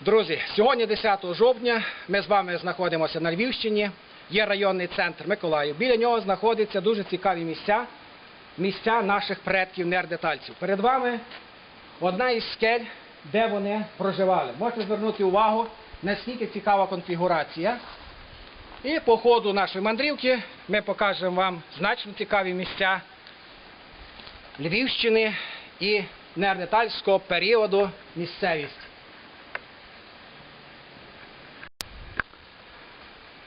Друзі, сьогодні 10 жовтня ми з вами знаходимося на Львівщині. Є районний центр Миколаїв. Біля нього знаходяться дуже цікаві місця, місця наших предків неандертальців. Перед вами одна із скель, де вони проживали. Можете звернути увагу, наскільки цікава конфігурація. І по ходу нашої мандрівки ми покажемо вам значно цікаві місця Львівщини і неандертальського періоду місцевість.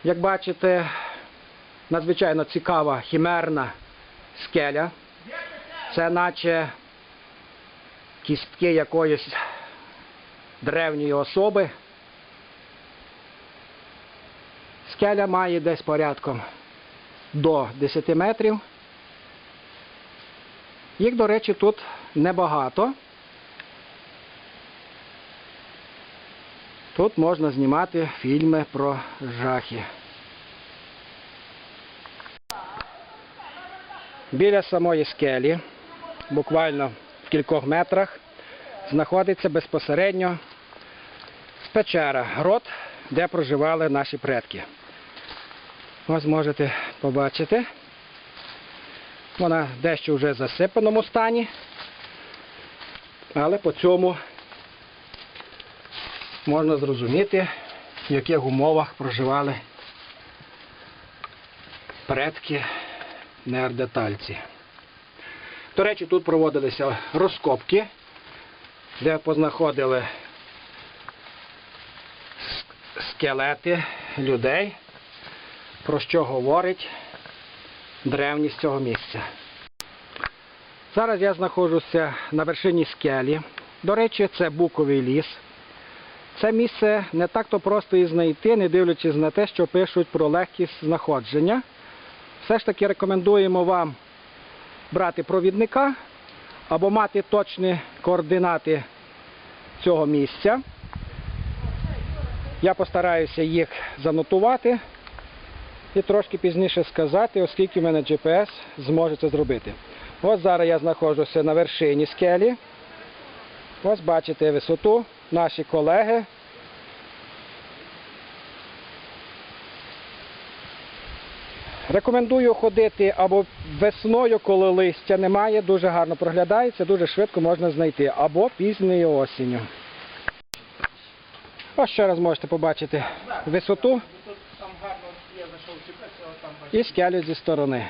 Як бачите, надзвичайно цікава хімерна скеля. Це наче кістки якоїсь древньої особи. Скеля має десь порядком до 10 метрів. Їх, до речі, тут небагато. Тут можна знімати фільми про жахи. Біля самої скелі, буквально в кількох метрах, знаходиться безпосередньо печера, грот, де проживали наші предки. Ось можете побачити. Вона дещо вже в засипаному стані, але по цьому можна зрозуміти, в яких умовах проживали предки неандертальці. До речі, тут проводилися розкопки, де познаходили скелети людей, про що говорить древність цього місця. Зараз я знаходжуся на вершині скелі. До речі, це буковий ліс. Це місце не так-то просто і знайти, не дивлячись на те, що пишуть про легкість знаходження. Все ж таки рекомендуємо вам брати провідника або мати точні координати цього місця. Я постараюся їх занотувати і трошки пізніше сказати, оскільки в мене GPS зможе це зробити. Ось зараз я знаходжуся на вершині скелі. Ось бачите висоту. Наші колеги. Рекомендую ходити або весною, коли листя немає, дуже гарно проглядається, дуже швидко можна знайти, або пізньою осінню. Ось ще раз можете побачити висоту і скелю зі сторони.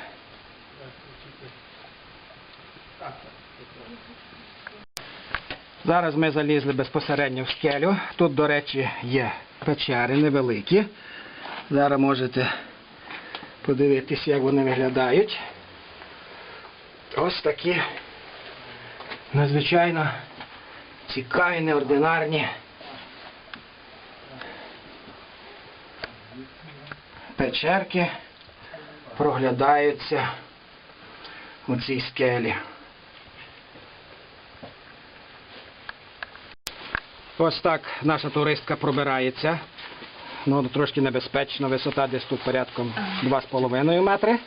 Зараз ми залізли безпосередньо в скелю. Тут, до речі, є печери невеликі. Зараз можете подивитися, як вони виглядають. Ось такі надзвичайно цікаві, неординарні печерки проглядаються у цій скелі. Ось так наша туристка пробирається. Ну, трошки небезпечно, висота десь тут порядком 2,5 метри.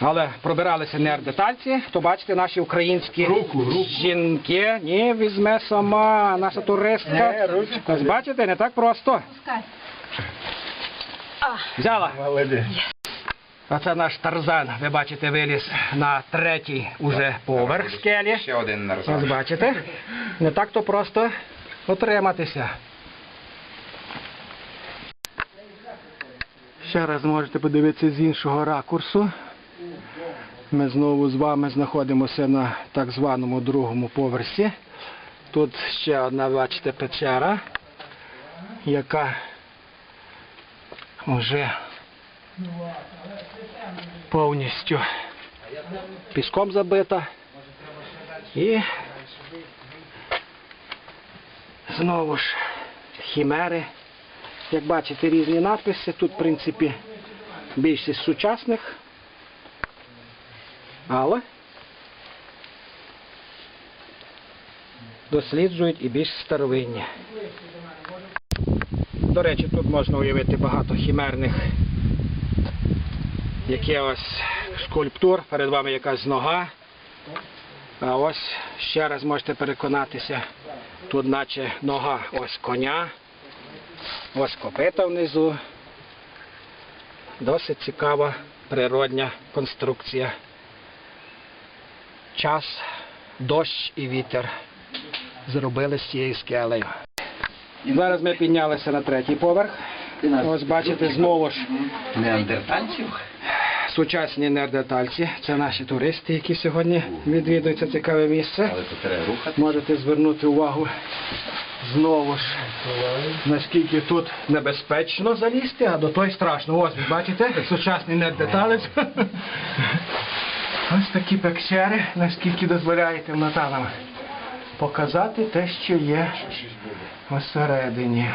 Але пробиралися неандертальці, то бачите, наші українські Руку, руку. жінки. Ні, візьме сама наша туристка. Не, ручку. Ось бачите, не так просто. Пускай. Взяла. Молодець. А це наш тарзан. Ви бачите, виліз на третій уже поверх скелі. Ще один Ось бачите, не так то просто отриматися. Ще раз можете подивитися з іншого ракурсу. Ми знову з вами знаходимося на так званому другому поверсі. Тут ще одна, бачите, печера, яка вже повністю піском забита. І знову ж хімери. Як бачите, різні надписи. Тут, в принципі, більшість сучасних. Але досліджують і більш старовинні. До речі, тут можна уявити багато хімерних якихось скульптур. Перед вами якась нога. А ось ще раз можете переконатися Тут наче нога ось коня, ось копита внизу. Досить цікава природня конструкція. Час, дощ і вітер зробили з цією скелею. Зараз ми піднялися на третій поверх. Ось бачите, знову ж Неандертальців? Сучасні неандертальці. Це наші туристи, які сьогодні відвідують це цікаве місце. Але то треба рухати. Можете звернути увагу знову ж, наскільки тут небезпечно залізти, а до той страшно. Ось ви бачите, сучасний неандерталець. Ось такі пекчери, наскільки дозволяє темнота нам показати те, що є всередині.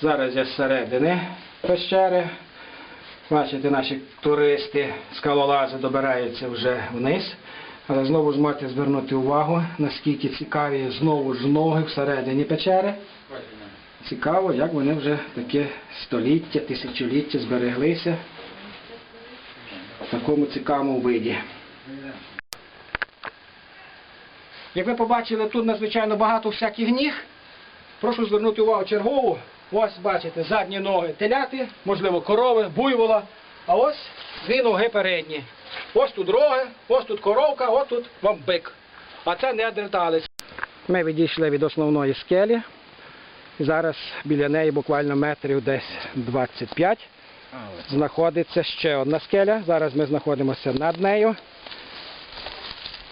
Зараз я зсередини пещери. Бачите, наші туристи, скалолази добираються вже вниз. Але знову ж можете звернути увагу, наскільки цікаві знову ж ноги всередині печери. Цікаво, як вони вже таке століття, тисячоліття збереглися в такому цікавому виді. Як ви побачили, тут надзвичайно багато всяких ніг. Прошу звернути увагу чергову. Ось бачите, задні ноги теляти, можливо, корови, буйвола. А ось дві ноги передні. Ось тут роги, ось тут коровка, ось тут вам бик. А це неандерталець. Ми відійшли від основної скелі. Зараз біля неї буквально метрів десь 25 знаходиться ще одна скеля. Зараз ми знаходимося над нею.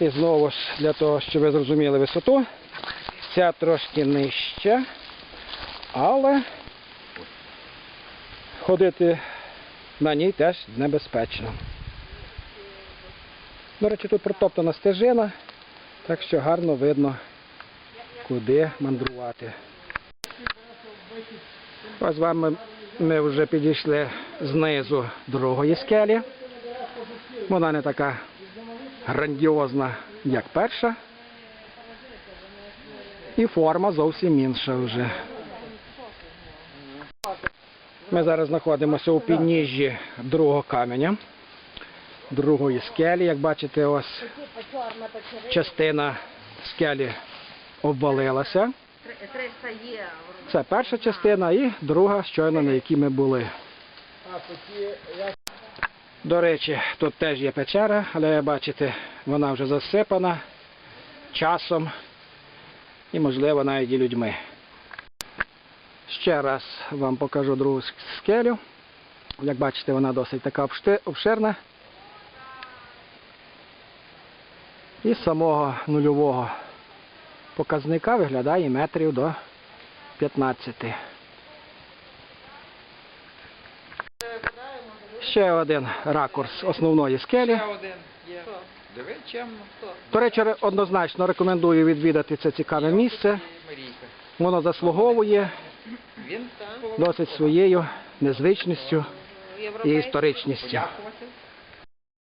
І знову ж для того, щоб ви зрозуміли висоту, ця трошки нижча, але ходити на ній теж небезпечно. До речі, тут протоптана стежина, так що гарно видно, куди мандрувати. Ось з вами ми вже підійшли знизу другої скелі. Вона не така грандіозна, як перша. І форма зовсім інша вже. Ми зараз знаходимося у підніжжі другого каменя, другої скелі. Як бачите, ось частина скелі обвалилася. Це перша частина і друга, щойно на якій ми були. До речі, тут теж є печера, але бачите, вона вже засипана часом і, можливо, навіть і людьми. Ще раз вам покажу другу скелю. Як бачите, вона досить така обширна. І з самого нульового показника виглядає метрів до 15. Ще один ракурс основної скелі. До речі, однозначно рекомендую відвідати це цікаве місце. Воно заслуговує Він носить своєю незвичністю і історичністю.